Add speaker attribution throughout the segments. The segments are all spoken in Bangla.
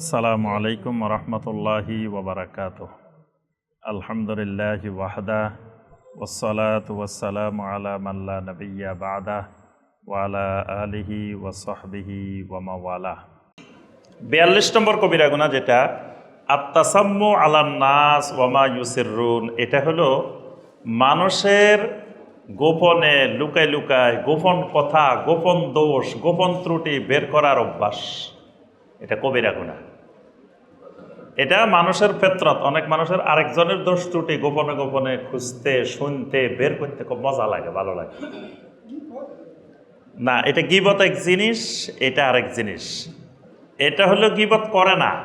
Speaker 1: আসসালামু আলাইকুম রহমতুল্লাহি ওবরাকাত আলহামদুলিল্লাহ ওয়াহদা ওসলাত ওয়াসালাম আলা মাল্লা নবিয়া বাদা ওয়ালা আলিহি ওয়াসহবিহি ওয়ামাওয়ালা বিয়াল্লিশ নম্বর কবিরা গুণা যেটা আত্মাসাম্মু আলান নাস ওয়ামা ইউসিরুন এটা হলো মানুষের গোপনে লুকায় লুকায় গোপন কথা, গোপন দোষ, গোপন ত্রুটি বের করার অভ্যাস। এটা কবিরা গুণা। এটা মানুষের ফেতরত, অনেক মানুষের আরেকজনের দোষ ত্রুটি গোপনে গোপনে খুঁজতে, শুনতে, বের করতে খুব মজা লাগে, ভালো লাগে। না, এটা গিবত এক জিনিস, এটা আরেক জিনিস। এটা হলো গিবত করে না।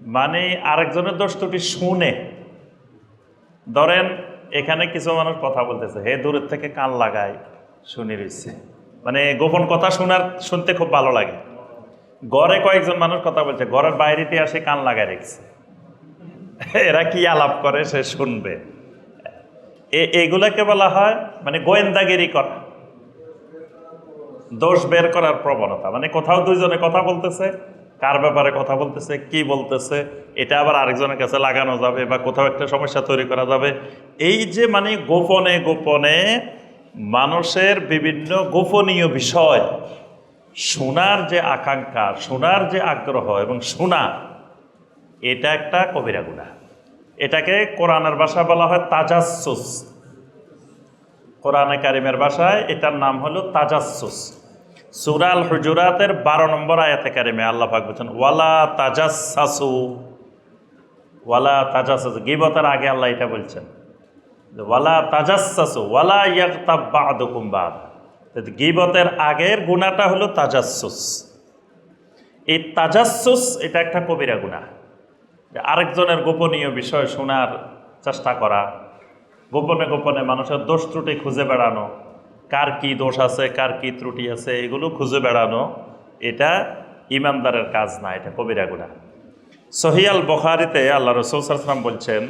Speaker 1: মানে আরেকজনের দোষ ত্রুটি শুনে। ধরেন, এখানে কিছু মানুষ কথা বলতেছে, হে, দূরের থেকে কান লাগায়, শুনে রয়েছে। মানে গোপন কথা শোনার, শুনতে খুব ভালো লাগে। ঘরে কয়েকজন মানুষ কথা বলছে, ঘরের বাইরেতে আসে কান লাগায় রেখেছে। এরা কি আলাপ করে সে শুনবে। এগুলাকে বলা হয় মানে গোয়েন্দাগিরি করা। দোষ বের করার প্রবণতা। মানে কোথাও দুইজনে কথা বলতেছে, কার ব্যাপারে কথা বলতেছে, কি বলতেছে, এটা আবার আরেকজনের কাছে লাগানো যাবে বা কোথাও একটা সমস্যা তৈরি করা যাবে। এই যে মানে গোপনে গোপনে মানুষের বিভিন্ন গোপনীয় বিষয় শোনার যে আকাঙ্ক্ষা শোনার যে আগ্রহ এবং শোনা এটা একটা কবিরা গুণা। এটাকে কোরআনের ভাষা বলা হয় তাজাসুস। কোরআনে কারিমের ভাষায় এটার নাম হলো তাজাসুস। সুরাল হুজুরাতের বারো নম্বর আয়াতে কারিমে আল্লাহ পাক বলছেন, ওয়ালা তাজাসসাসু। ওয়ালা তাজাসসাসু। গিবতের আগে আল্লাহ এটা বলছেন ওয়ালা তাজাসসাসু। ওয়ালা ইয়াগতাব বা'দুকুম বা'দ। গিবতের আগের গুণাটা হলো তাজাসুস। এই তাজাসসুস এটা একটা কবিরা গুণা। আরেকজনের গোপনীয় বিষয় শোনার চেষ্টা করা, গোপনে গোপনে মানুষের দোষ ত্রুটি খুঁজে বেড়ানো, কার কি দোষ আছে, কার কি ত্রুটি আছে, এগুলো খুঁজে বেড়ানো, এটা ইমানদারের কাজ না, এটা কবিরা গুণা। সহিয়াল বখারিতে আল্লাহ রসুল সাল্লাম বলছেন,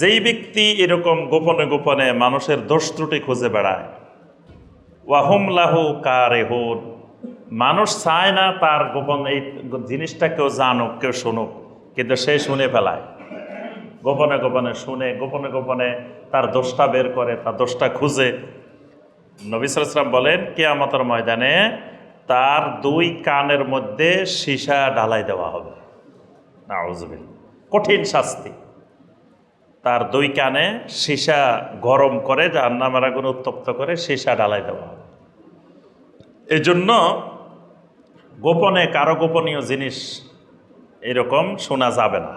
Speaker 1: যেই ব্যক্তি এরকম গোপনে গোপনে মানুষের দোষ ত্রুটি খুঁজে বেড়ায় ওয়াহুম লাহু কারেহুন। মানুষ চায় না তার গোপন এই জিনিসটা কেউ জানুক, কেউ শুনুক, কিন্তু সে শুনে ফেলায়। গোপনে গোপনে শুনে, গোপনে গোপনে তার দোষটা বের করে, তার দোষটা খুঁজে। নবী সালাম বলেন, কেয়ামতের ময়দানে তার দুই কানের মধ্যে সীসা ঢালাই দেওয়া হবে। না কঠিন শাস্তি। তার দুই কানে সীসা গরম করে, জাহান্নামের আগুন উত্তপ্ত করে সীসা ঢালাই দেওয়া হবে এই জন্য গোপনে, কারও গোপনীয় জিনিস এরকম শোনা যাবে না।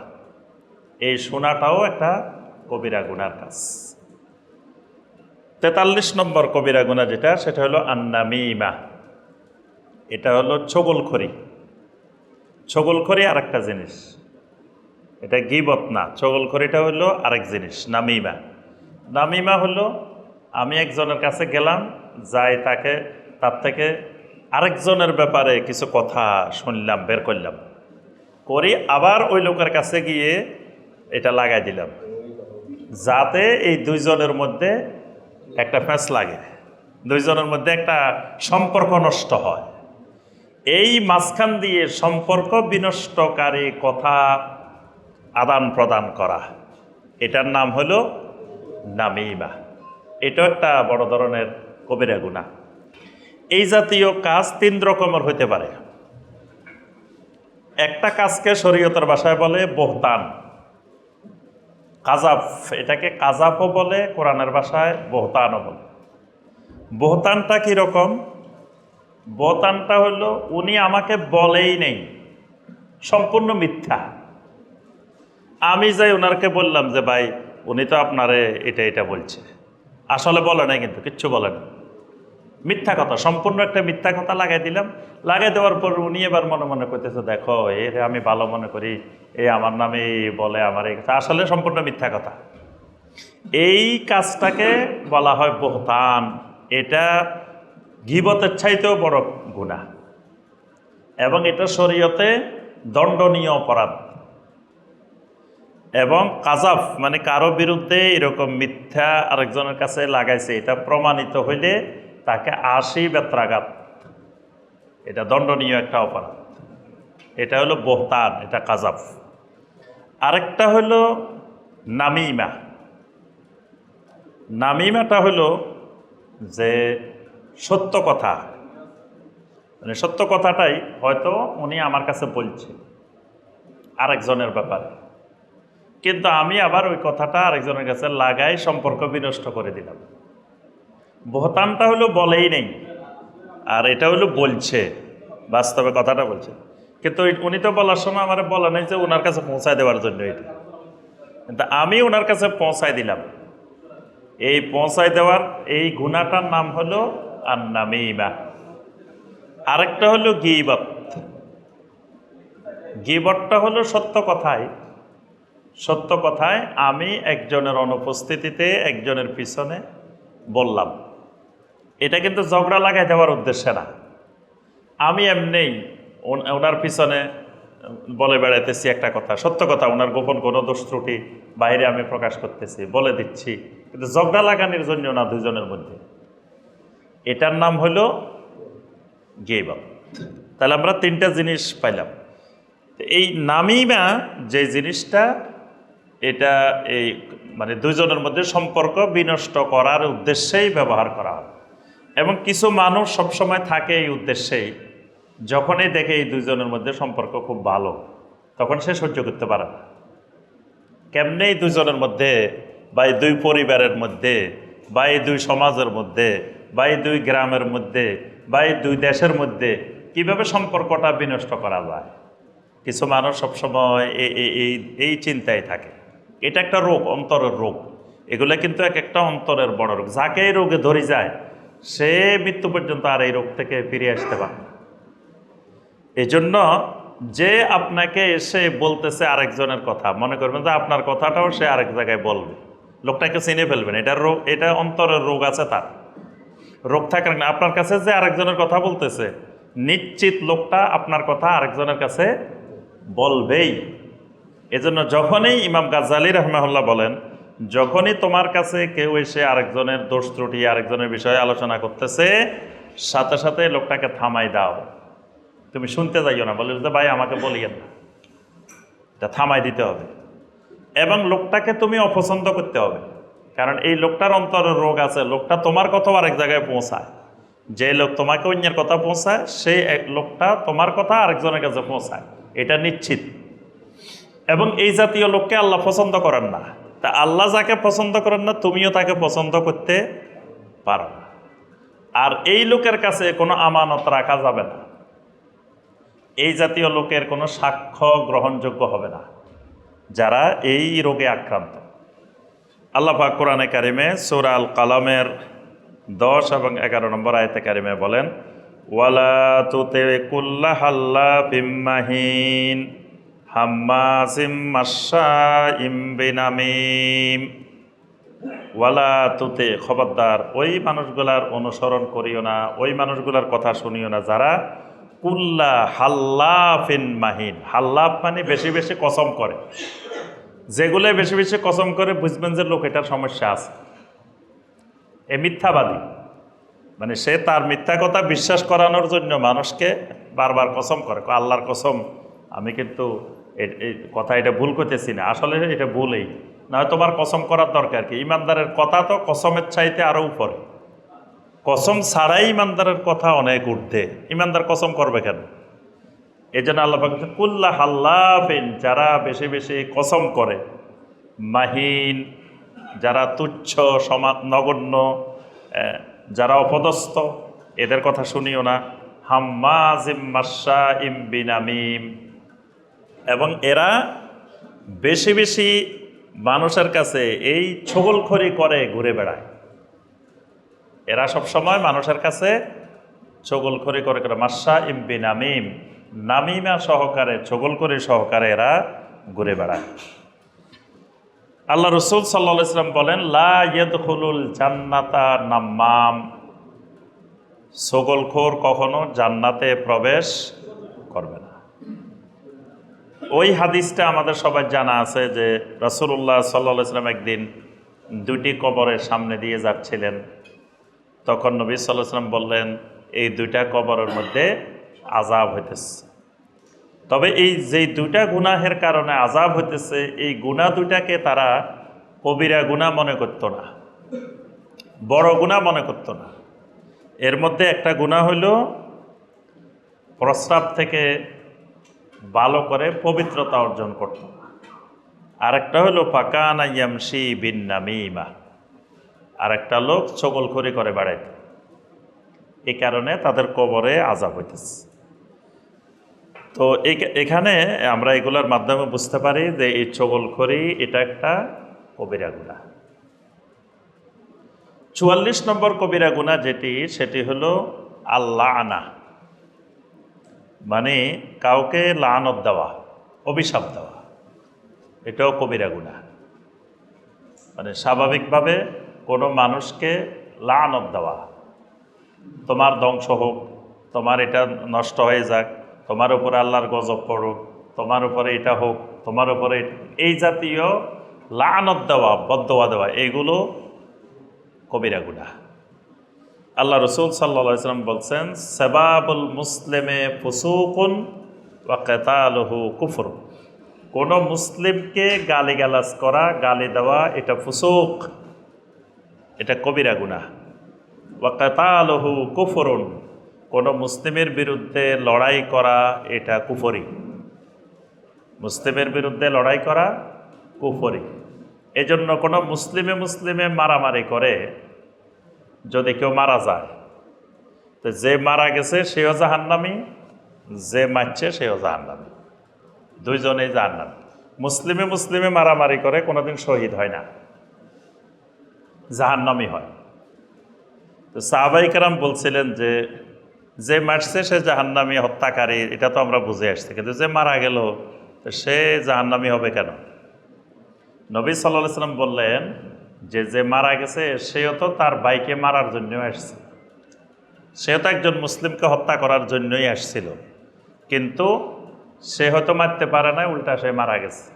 Speaker 1: এই শোনাটাও একটা কবিরা গুনার কাজ। তেতাল্লিশ নম্বর কবিরা গুণা যেটা, সেটা হলো আন্নামিমা। এটা হলো ছগলখড়ি। ছগলখড়ি আর একটা জিনিস। এটা গিবত না। ছগলখড়িটা হলো আরেক জিনিস, নামিমা। নামিমা হলো আমি একজনের কাছে গেলাম, যাই তাকে, তার থেকে আরেকজনের ব্যাপারে কিছু কথা শুনলাম, বের করলাম। করি আবার ওই লোকের কাছে গিয়ে এটা লাগাই দিলাম। যাতে এই দুইজনের মধ্যে একটা ফ্যাঁস লাগে। দুইজনের মধ্যে একটা সম্পর্ক নষ্ট হয়। এই মাঝখান দিয়ে সম্পর্ক বিনষ্টকারী কথা আদান প্রদান করা। এটার নাম হলো নামিমা। এটা একটা বড় ধরনের কবিরা গুণা। এই জাতীয় কাজ তিন রকমের হতে পারে। একটা কাজকে শরীয়তের ভাষায় বলে বহতান। কাজাফ, এটাকে কাজাফও বলে, কোরআনের ভাষায় বহতানও বলে। বহতানটা কীরকম বহতানটা হলো, উনি আমাকে বলেই নেই। সম্পূর্ণ মিথ্যা। আমি যাই ওনারকে বললাম যে, ভাই, উনি তো আপনারে এটা এটা বলছে। আসলে বলে নাই কিন্তু, কিচ্ছু বলে না মিথ্যা কথা, সম্পূর্ণ একটা মিথ্যা কথা লাগাই দিলাম। লাগাই দেওয়ার পর উনি এবার মনে মনে করতেছে দেখো, এ আমি ভালো মনে করি, এ আমার নামে বলে আমার এই কথা। আসলে সম্পূর্ণ মিথ্যা কথা। এই কাজটাকে বলা হয় বহতান। এটা গিবতের চাইতেও বড় গুণা এবং এটা শরীয়তে দণ্ডনীয় অপরাধ। এবং কাজাফ মানে কারও বিরুদ্ধে এরকম মিথ্যা আরেকজনের কাছে লাগাইছে, এটা প্রমাণিত হইলে তাকে আশি বেত্রাঘাত। এটা দণ্ডনীয় একটা অপরাধ। এটা হলো বহতান, এটা কাজাফ। আরেকটা হলো নামিমা। নামিমাটা হলো যে সত্য কথা। মানে সত্য কথাটাই হয়তো উনি আমার কাছে বলছে। আরেকজনের ব্যাপারে। কিন্তু আমি আবার ওই কথাটা আরেকজনের কাছে লাগাই, সম্পর্ক বিনষ্ট করে দিলাম। বহতানটা হলো বলেই নেই, আর এটা হলো বলছে, বাস্তবে কথাটা বলছে। কিন্তু উনি তো বলার সময় আমার বলা নেই যে ওনার কাছে পৌঁছায় দেওয়ার জন্য এটা। কিন্তু আমি ওনার কাছে পৌঁছায় দিলাম। এই পৌঁছায় দেওয়ার এই গুণাটার নাম হলো আন্নামিমা। আরেকটা হলো গিবত। গিবটটা হলো সত্য কথায় সত্য কথায় আমি একজনের অনুপস্থিতিতে একজনের পিছনে বললাম। এটা কিন্তু ঝগড়া লাগাই দেওয়ার উদ্দেশ্যে না। আমি এমনিই ওনার পিছনে বলে বেড়াইতেছি একটা কথা, সত্য কথা, ওনার গোপন কোনো দোষ ত্রুটি বাইরে আমি প্রকাশ করতেছি, বলে দিচ্ছি। কিন্তু ঝগড়া লাগানোর জন্য না দুজনের মধ্যে। এটার নাম হলো গেবাব তাহলে আমরা তিনটা জিনিস পাইলাম। এই নামিমা যে জিনিসটা এটা এই মানে দুজনের মধ্যে সম্পর্ক বিনষ্ট করার উদ্দেশ্যেই ব্যবহার করা হয়। এবং কিছু মানুষ সবসময় থাকে এই উদ্দেশ্যেই। যখনই দেখে এই দুজনের মধ্যে সম্পর্ক খুব ভালো, তখন সে সহ্য করতে পারে না। কেমনে এই দুজনের মধ্যে বা এই দুই পরিবারের মধ্যে বা এই দুই সমাজের মধ্যে বা এই দুই গ্রামের মধ্যে বা এই দুই দেশের মধ্যে কীভাবে সম্পর্কটা বিনষ্ট করা যায়? কিছু মানুষ সবসময় এই এই- এই এই চিন্তায় থাকে। এটা একটা রোগ, অন্তরের রোগ। এগুলো কিন্তু এক একটা অন্তরের বড় রোগ। যাকে এই রোগে ধরে যায়, সে মৃত্যু পর্যন্ত আর এই রোগ থেকে ফিরে আসতে পারে। এজন্য যে আপনাকে এসে বলতেছে আরেকজনের কথা, মনে করবেন যে আপনার কথাটাও সে আরেক জায়গায় বলবে। লোকটাকে চিনে ফেলবেন এটার রোগ, এটা অন্তরের রোগ আছে তার। রোগ থাকার আপনার কাছে যে আরেকজনের কথা বলতেছে, নিশ্চিত লোকটা আপনার কথা আরেকজনের কাছে বলবেই। এজন্য যখনই ইমাম গাজ্জালি রহমাহুল্লাহ বলেন, যখনই তোমার কাছে কেউ এসে আরেকজনের দোষ ত্রুটি, আরেকজনের বিষয়ে আলোচনা করতেছে, সাথে সাথে লোকটাকে থামাই দাও। তুমি শুনতে যাইও না, বলে ভাই আমাকে বলিয়েন না। এটা থামাই দিতে হবে। এবং লোকটাকে তুমি অপছন্দ করতে হবে। কারণ এই লোকটার অন্তরের রোগ আছে, লোকটা তোমার কথাও আরেক জায়গায় পৌঁছায়। যে লোক তোমাকে অন্যের কথা পৌঁছায় সেই এক লোকটা তোমার কথা আরেকজনের কাছে পৌঁছায়। এটা নিশ্চিত। এবং এই জাতীয় লোককে আল্লাহ পছন্দ করেন না। তা আল্লাহ যাকে পছন্দ করেন না, তুমিও তাকে পছন্দ করতে পারো না। আর এই লোকের কাছে কোনো আমানত রাখা যাবে না। এই জাতীয় লোকের কোনো সাক্ষ্য গ্রহণযোগ্য হবে না, যারা এই রোগে আক্রান্ত। আল্লাহ কোরআনে কারিমে সূরা আল কালামের দশ এবং এগারো নম্বর আয়তে কারিমে বলেন, ওয়ালা তুতে কুল্লা হাল্লা বিম্মাহিন হাম্মাসিম মাসা ইমবিনামিম ওয়ালা তুতে খবরদার, ওই মানুষগুলার অনুসরণ করিও না, ওই মানুষগুলার কথা শুনিও না। যারা কুল্লা হাল্লাফিন মাহিন, হাল্লাফ মানে বেশি বেশি কসম করে। যেগুলো বেশি বেশি কসম করে বুঝবেন যে লোক এটার সমস্যা আছে। এ মিথ্যাবাদী। মানে সে তার মিথ্যা কথা বিশ্বাস করানোর জন্য মানুষকে বারবার কসম করে। আল্লাহর কসম, আমি কিন্তু কথা এটা ভুল করতেছি না। আসলে এটা ভুলই। না, তোমার কসম করার দরকার কি? ইমানদারের কথা তো কসমের চাইতে আরও উপরে। কসম ছাড়াই ইমানদারের কথা অনেক ঊর্ধ্বে। ইমানদার কসম করবে কেন? এই জন্য আল্লাহ কুল্লা হাল্লাফিন যারা বেশি বেশি কসম করে, মাহিন, যারা তুচ্ছ সমা নগণ্য যারা অপদস্থ, এদের কথা শুনিও না। হাম্মাজিম মাসা ইম বিনামিম। এবং এরা বেশি বেশি মানুষের কাছে এই ছগলখড়ি করে ঘুরে বেড়ায়। এরা সব সময় মানুষের কাছে ছগলখড়ি করে করে। মাসা ইম্বি নামিম। নামিমা সহকারে, ছগলখড়ি সহকারে এরা ঘুরে বেড়ায়। আল্লাহ রসুল সাল্লা ইসলাম বলেন, লা ইয়দখুলুল জান্নাতা নাম্মাম। ছগলখোর কখনো জান্নাতে প্রবেশ ওই হাদিসটা আমাদের সবার জানা আছে যে রসুল্লাহ সাল্লা ইসলাম একদিন দুটি কবরের সামনে দিয়ে যাচ্ছিলেন। তখন নবী সাল্লাহ সাল্লাম বললেন, এই দুইটা কবরের মধ্যে আজাব হইতেছে। তবে এই যে দুইটা গুনাহের কারণে আজাব হইতেছে, এই গুণা দুইটাকে তারা কবিরা গুণা মনে করতো না, বড় গুণা মনে করতো না। এর মধ্যে একটা গুণা হইল প্রস্রাব থেকে ভালো করে পবিত্রতা অর্জন করত। আরেকটা হলো পাকানা ইয়ামসি বিন আরেকটা লোক চগলখড়ি করে বেড়াইত। এ কারণে তাদের কবরে আজাব হইতেছে। তো এখ- এখানে আমরা এগুলোর মাধ্যমে বুঝতে পারি যে এই চগলখড়ি এটা একটা কবিরা গুণা। চুয়াল্লিশ নম্বর কবিরা গুণা যেটি, সেটি হলো আল্লাহ আনা মানে কাউকে লানত দেওয়া, অভিশাপ দেওয়া, এটাও কবিরা গুণা মানে স্বাভাবিকভাবে কোনো মানুষকে লানত দেওয়া, তোমার ধ্বংস হোক, তোমার এটা নষ্ট হয়ে যাক, তোমার উপরে আল্লাহর গজব পড়ুক, তোমার উপরে এটা হোক, তোমার উপরে এই জাতীয় লানত দেওয়া বদোয়া দেওয়া এইগুলো কবিরা গুণা আল্লাহ রসুল সাল্লা সাল্লাম বলছেন, সেবাবুল মুসলিমে ফুসুকুন ওয়া কেতালহু কুফর। কোনো মুসলিমকে গালিগালাজ করা, গালি দেওয়া, এটা ফুসুক, এটা কবিরা গুণা ওয়া কেতালহু কুফরুন, কোনো মুসলিমের বিরুদ্ধে লড়াই করা, এটা কুফরি। মুসলিমের বিরুদ্ধে লড়াই করা কুফরি। এজন্য কোনো মুসলিমে মুসলিমে মারামারি করে যদি কেউ মারা যায়, তো যে মারা গেছে সেও জাহান্নামি, যে মারছে সেও জাহান্নামি। দুইজনেই জাহান্নামি। মুসলিমে মুসলিমে মারামারি করে, কোনোদিন শহীদ হয় না। জাহান্নামি হয়। তো সাহাবাইকারাম বলছিলেন যে যে মারছে সে জাহান্নামি হত্যাকারী, এটা তো আমরা বুঝে আসছি। কিন্তু যে মারা গেল সে জাহান্নামি হবে কেন? নবী সাল্লাহ সাল্লাম বললেন যে যে মারা গেছে, সেও তো তার বাইকে মারার জন্য আসছে। সেও তো একজন মুসলিমকে হত্যা করার জন্যই আসছিল। কিন্তু সে হয়তো মারতে পারে না উল্টা সে মারা গেছে।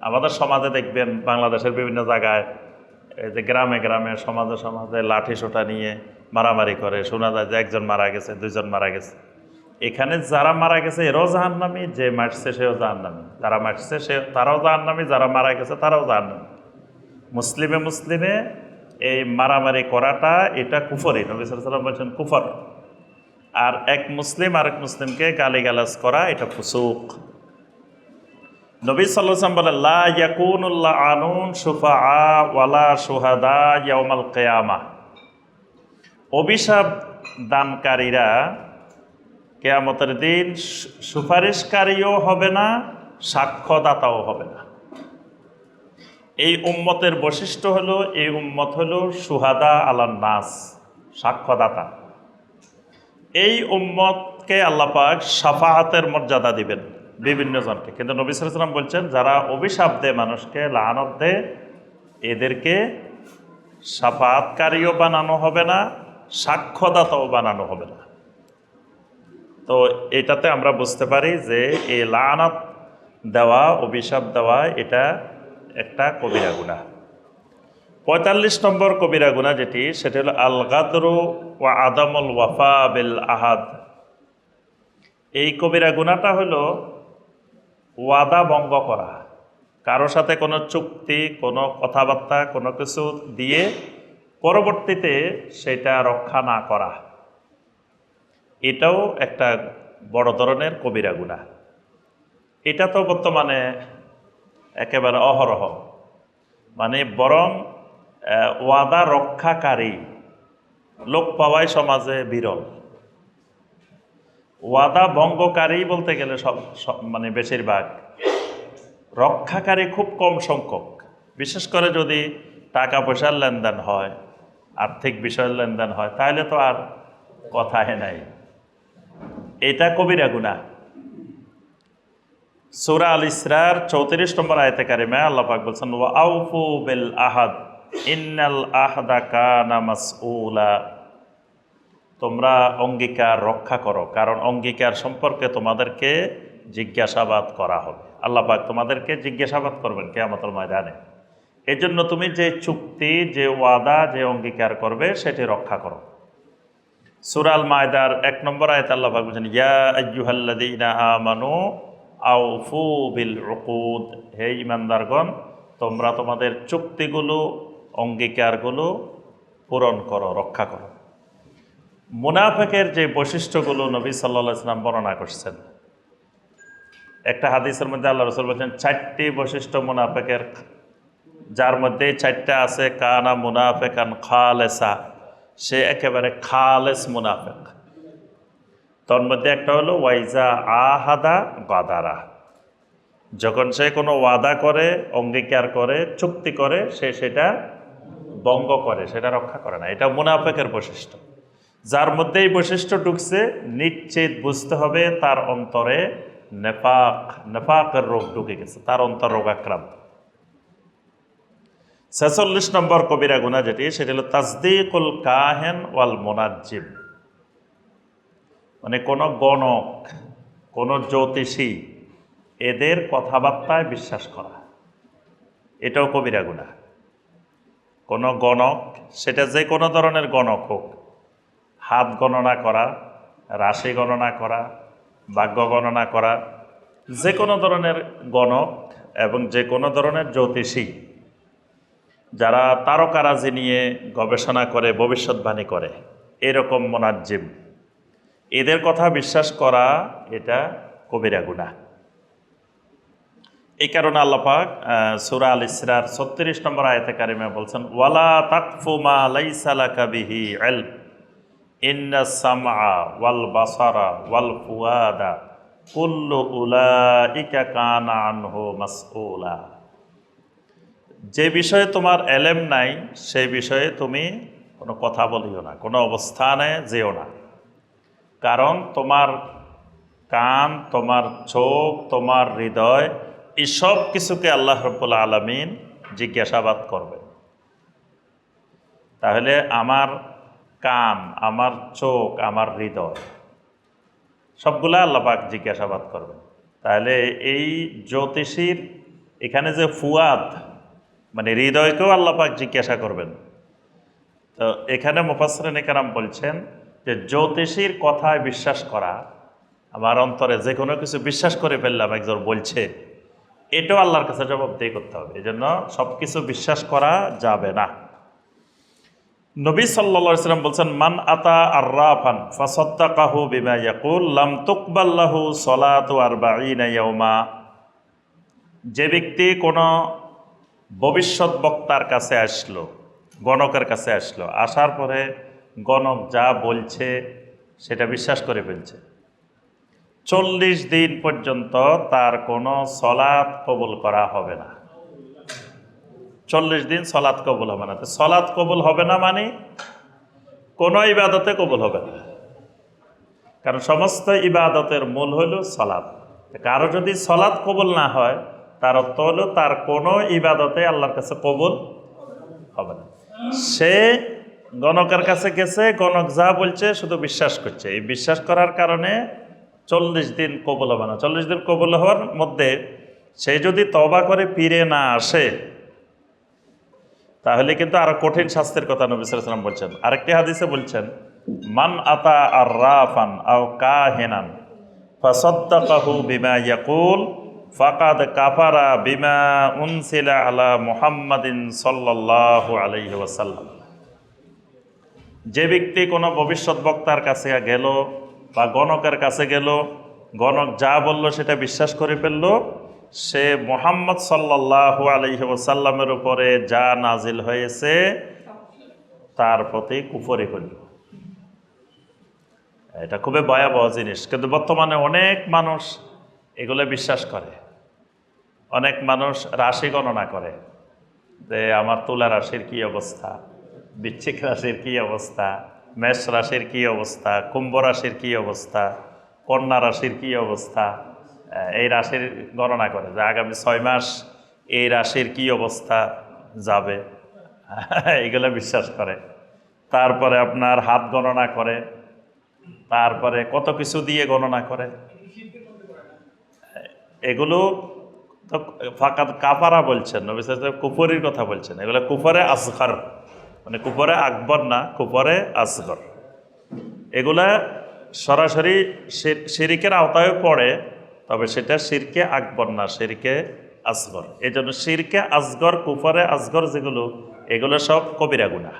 Speaker 1: আমাদের সমাজে দেখবেন, বাংলাদেশের বিভিন্ন জায়গায় এই যে গ্রামে গ্রামে, সমাজে সমাজে লাঠি সোটা নিয়ে মারামারি করে। শোনা যায় যে একজন মারা গেছে দুজন মারা গেছে। এখানে যারা মারা গেছে, এরাও জাহান্নামি, যে মারছে সেও জাহান্নামি। যারা মারছে সে, তারাও জাহান্নামি, যারা মারা গেছে, তারাও জাহান্নামি। মুসলিমে মুসলিমে এই মারামারি করাটা এটা কুফরি। নবী সাল্লাম বলছেন কুফর। আর এক মুসলিম আরেক মুসলিমকে গালিগালাজ করা এটা ফুসুক। নবী সাল্লাম বলে লা ইয়াকুনুল্লাহ আনুন সুফা ওয়ালা সুহাদা ইয়ামাল কেয়ামা। অভিশাপ দানকারীরা কেয়ামতের দিন সুপারিশকারীও হবে না, সাক্ষ্যদাতাও হবে না। এই উম্মতের বৈশিষ্ট্য হলো, এই উম্মত হলো সুহাদা আলান নাস, সাক্ষ্যদাতা। এই উম্মতকে আল্লাপাক সাফাহাতের মর্যাদা দিবেন বিভিন্ন জনকে। কিন্তু নবী সালাম বলছেন, যারা অভিশাপ দেয় মানুষকে, লানত দেয়, এদেরকে সাফাহাতকারীও বানানো হবে না, সাক্ষ্যদাতাও বানানো হবে না। তো এটাতে আমরা বুঝতে পারি যে, এই লানত দেওয়া, অভিশাপ দেওয়া, এটা একটা কবিরা গুণা পঁয়তাল্লিশ নম্বর কবিরা গুণা যেটি, সেটি হলো আল গাদরু ওয়া আদামুল ওয়াফা বিল আহাদ। এই কবিরা গুণাটা হলো ওয়াদা ভঙ্গ করা। কারও সাথে কোনো চুক্তি, কোনো কথাবার্তা, কোনো কিছু দিয়ে পরবর্তীতে সেটা রক্ষা না করা। এটাও একটা বড় ধরনের কবিরা গুণা এটা তো বর্তমানে একেবারে অহরহ। মানে বরং ওয়াদা রক্ষাকারী লোক পাওয়াই সমাজে বিরল। ওয়াদা ভঙ্গকারী বলতে গেলে সব মানে বেশিরভাগ। রক্ষাকারী খুব কম সংখ্যক। বিশেষ করে যদি টাকা পয়সার লেনদেন হয়, আর্থিক বিষয়ের লেনদেন হয়, তাহলে তো আর কথাই নাই। এটা কবিরা গুণা সুরা আল ইসরার চৌত্রিশ নম্বর আয়তে কারিমে আল্লাহ পাক বলছেন, ওয়া আউফু বিল আহাদ, ইন্নাল আহাদা কানা মাসউলা। তোমরা অঙ্গীকার রক্ষা করো, কারণ অঙ্গীকার সম্পর্কে তোমাদেরকে জিজ্ঞাসাবাদ করা হবে। আল্লাহ পাক তোমাদেরকে জিজ্ঞাসাবাদ করবেন কে কেয়ামতল ময়দানে। এই জন্য তুমি যে চুক্তি, যে ওয়াদা, যে অঙ্গীকার করবে, সেটি রক্ষা করো। সুরাল মায়দার এক নম্বর আয়ত আল্লাহ বলছেন, ইয়া আইয়ুহাল্লাযীনা আমানু আউফু বিল উকুদ। হে ইমানদারগণ, তোমরা তোমাদের চুক্তিগুলো, অঙ্গীকারগুলো পূরণ করো, রক্ষা করো। মুনাফেকের যে বৈশিষ্ট্যগুলো নবী সাল্লাহ ইসলাম বর্ণনা করছেন, একটা হাদিসের মধ্যে আল্লাহ রসুল বলছেন, চারটি বৈশিষ্ট্য মুনাফেকের, যার মধ্যে চারটা আছে, কানা মুনাফেকান খালেসা, সে একেবারে খালেস মুনাফেক। তোর মধ্যে একটা হলো, ওয়াইজা আহাদা গাদারা যখন সে কোনো ওয়াদা করে, অঙ্গীকার করে, চুক্তি করে, সে সেটা বঙ্গ করে, সেটা রক্ষা করে না। এটা মুনাফেকের বৈশিষ্ট্য। যার মধ্যে এই বৈশিষ্ট্য ঢুকছে, নিশ্চিত বুঝতে হবে তার অন্তরে নেপাক নেপাকের রোগ ঢুকে গেছে, তার অন্তর রোগাক্রান্ত। ছেচল্লিশ নম্বর কবিরা গুণা যেটি, সেটি হলো তাজদিকুল কাহেন ওয়াল মোনাজিম মানে কোনো গণক, কোনো জ্যোতিষী এদের কথাবার্তায় বিশ্বাস করা। এটাও কবিরা গুণা। কোনো গণক, সেটা যে কোনো ধরনের গণক হোক, হাত গণনা করা, রাশি গণনা করা ভাগ্য গণনা করা, যে কোনো ধরনের গণক এবং যে কোনো ধরনের জ্যোতিষী, যারা তারকারাজি নিয়ে গবেষণা করে, ভবিষ্যৎবাণী করে, এরকম মোনাজ্জিম। এদের কথা বিশ্বাস করা এটা কবিরা গুণা এই কারণে আল্লাপাক সুরা আল ইসরার ছত্রিশ নম্বর আয়তে কারিমে বলছেন, ওয়ালা তাকফু মা লাইসালাকা বিহি ইলম। ইন্না সামআ ওয়াল বাসারা ওয়াল ফুয়াদা কুল্লু উলাইকা কানা আনহু যে বিষয়ে তোমার এলেম নাই সেই বিষয়ে তুমি কোনো কথা বলিও না, কোনো অবস্থানে যেও না। কারণ তোমার কান, তোমার চোখ, তোমার হৃদয়, এই সব কিছুকে আল্লাহ রব্বুল আলমিন জিজ্ঞাসাবাদ করবেন তাহলে আমার কান, আমার চোখ, আমার হৃদয়, সবগুলা আল্লাপাক জিজ্ঞাসাবাদ করবেন। তাহলে এই জ্যোতিষীর এখানে যে ফুয়াদ মানে হৃদয়কেও আল্লাপাক জিজ্ঞাসা করবেন। তো এখানে মুফাসরিন কারাম বলছেন যে জ্যোতিষীর কথায় বিশ্বাস করা, আমার অন্তরে যে কোনো কিছু বিশ্বাস করে ফেললাম, একজন বলছে, এটাও আল্লাহর কাছে জবাবদেহি করতে হবে। এই জন্য সব কিছু বিশ্বাস করা যাবে না। নবী সাল্লা সাল্লাম বলছেন, মান আতা আর রাফান ফাসদ্দাকাহু বিমা ইয়াকুল, লাম তুকবাল্লাহু সলাতু আর ইয়াউমা। যে ব্যক্তি কোনো ভবিষ্যৎ বক্তার কাছে আসলো, গণকের কাছে আসলো, আসার পরে গণক যা বলছে, সেটা বিশ্বাস করে ফেলছে। চল্লিশ দিন পর্যন্ত তার কোনো সলাৎ কবুল করা হবে না। চল্লিশ দিন সলাৎ কবুল হবে না। তো সলাৎ কবুল হবে না মানে কোনো ইবাদতে কবুল হবে না। কারণ সমস্ত ইবাদতের মূল হইল সলাৎ। কারও যদি সলাৎ কবুল না হয়, তার অর্থ হলো তার কোনো ইবাদতে আল্লাহর কাছে কবুল হবে না। সে গণকের কাছে গেছে, গণক যা বলছে শুধু বিশ্বাস করছে। এই বিশ্বাস করার কারণে চল্লিশ দিন কবুল হবে না। চল্লিশ দিন কবল হওয়ার মধ্যে সে যদি তবা করে ফিরে না আসে, তাহলে কিন্তু আরও কঠিন শাস্তির কথা নবী সাল্লাম বলছেন। আরেকটি হাদিসে বলছেন, মান আতা আর রাফান আও কাহিনান ফাসাদ্দাকাহু বিমা ইয়াকুল ফাকাদ কাফারা বিমা উনসিলা আলা মুহাম্মাদিন সাল্লাল্লাহু আলাইহি ওয়াসাল্লাম। যে ব্যক্তি কোনো ভবিষ্যৎ বক্তার কাছে গেল বা গণকের কাছে গেল, গণক যা বলল সেটা বিশ্বাস করে ফেলল, সে মোহাম্মদ সাল্লাল্লাহু আলাইহি ওয়াসাল্লামের উপরে যা নাজিল হয়েছে তার প্রতি কুফরি হইল এটা খুবই ভয়াবহ জিনিস। কিন্তু বর্তমানে অনেক মানুষ এগুলো বিশ্বাস করে। অনেক মানুষ রাশি গণনা করে যে আমার তুলা রাশির কি অবস্থা? বৃশ্চিক রাশির কী অবস্থা? মেষ রাশির কী অবস্থা? কুম্ভ রাশির কী অবস্থা? কন্যা রাশির কী অবস্থা? এই রাশির গণনা করে যে আগামী ছয় মাস এই রাশির কী অবস্থা যাবে? এগুলো বিশ্বাস করে। তারপরে আপনার হাত গণনা করে। তারপরে কত কিছু দিয়ে গণনা করে? এগুলো তো ফাঁকা কাপারা বলছেন, নবী কুফরির কথা বলছেন। এগুলো কুফরে আসঘর মানে কুপরে আকবর না কুপরে আসগর। এগুলা সরাসরি শিরিকের আওতায় পড়ে, তবে সেটা শিরকে আকবর না, শিরকে আসগর। এই জন্য শিরকে আসগর কুপরে আসগর যেগুলো, এগুলো সব কবিরা গুণা